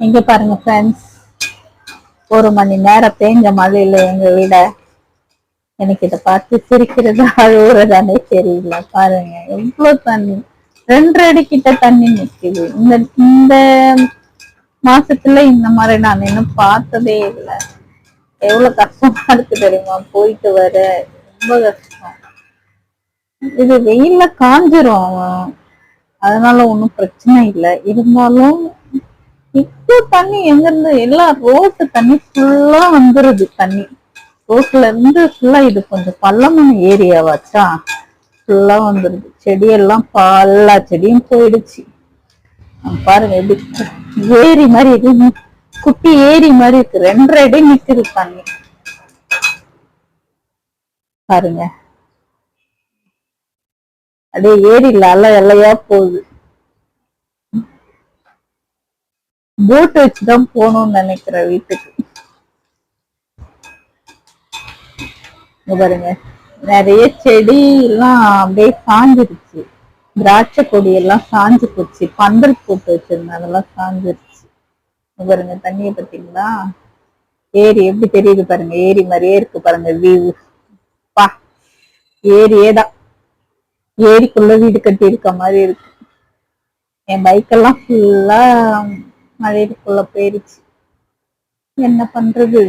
இங்க பாருங்க ஃப்ரெண்ட்ஸ் ஒரு மணி நேரம் தேஞ்ச மழையில எங்க வீட எனக்கு இதை பார்த்து சிரிக்கிறது அழுகுறதானே தெரியல. பாருங்க எவ்வளவு தண்ணி. ரெண்டு அடி கிட்ட தண்ணி நிக்குது. இந்த இந்த மாசத்துல இந்த மாதிரி நான் இன்னும் பார்த்ததே இல்லை. எவ்வளவு கஷ்டமா இருக்கு தெரியுமா? போயிட்டு வர. ரொம்ப கஷ்டம். இது வெயில்ல காஞ்சிரும் அதனால ஒண்ணும் பிரச்சனை இல்லை. இருந்தாலும் இப்போ தண்ணி எங்க இருந்து எல்லாம் ரோட்டு தண்ணி ஃபுல்லா வந்துருது தண்ணி. ரோட்ல இருந்து ஃபுல்லா இது கொஞ்சம் பள்ளமான ஏரியாவாச்சா ஃபுல்லா வந்துருது. செடியெல்லாம் பல்லா செடியும் போயிடுச்சு. பாருங்க எப்படி ஏரி மாதிரி இருக்கு. குட்டி ஏரி மாதிரி இருக்கு. ரெண்டரை அடி நிக்குது தண்ணி. பாருங்க. அப்படியே ஏரியில அலை அலையா போகுது. போட் வச்சுதான் போகணும்னு நினைக்கிறேன் வீட்டுக்கு. பாருங்க. நிறைய செடி எல்லாம் அப்படியே சாஞ்சிருச்சு. திராட்சை கொடி எல்லாம் சாஞ்சு போச்சு. பந்தல் போட்டு வச்சிருந்தேன். அதெல்லாம் சாஞ்சிருச்சு. பாருங்க தண்ணியை பார்த்தீங்களா? ஏரி எப்படி தெரியுது பாருங்க. ஏரி மாதிரியே இருக்கு பாருங்க வியூ பா ஏரியே தான் ஏரிக்குள்ள வீடு கட்டி இருக்க மாதிரி இருக்கு. என் பைக்கெல்லாம் ஃபுல்லா மழைக்குள்ள போயிருச்சு. என்ன பண்றது?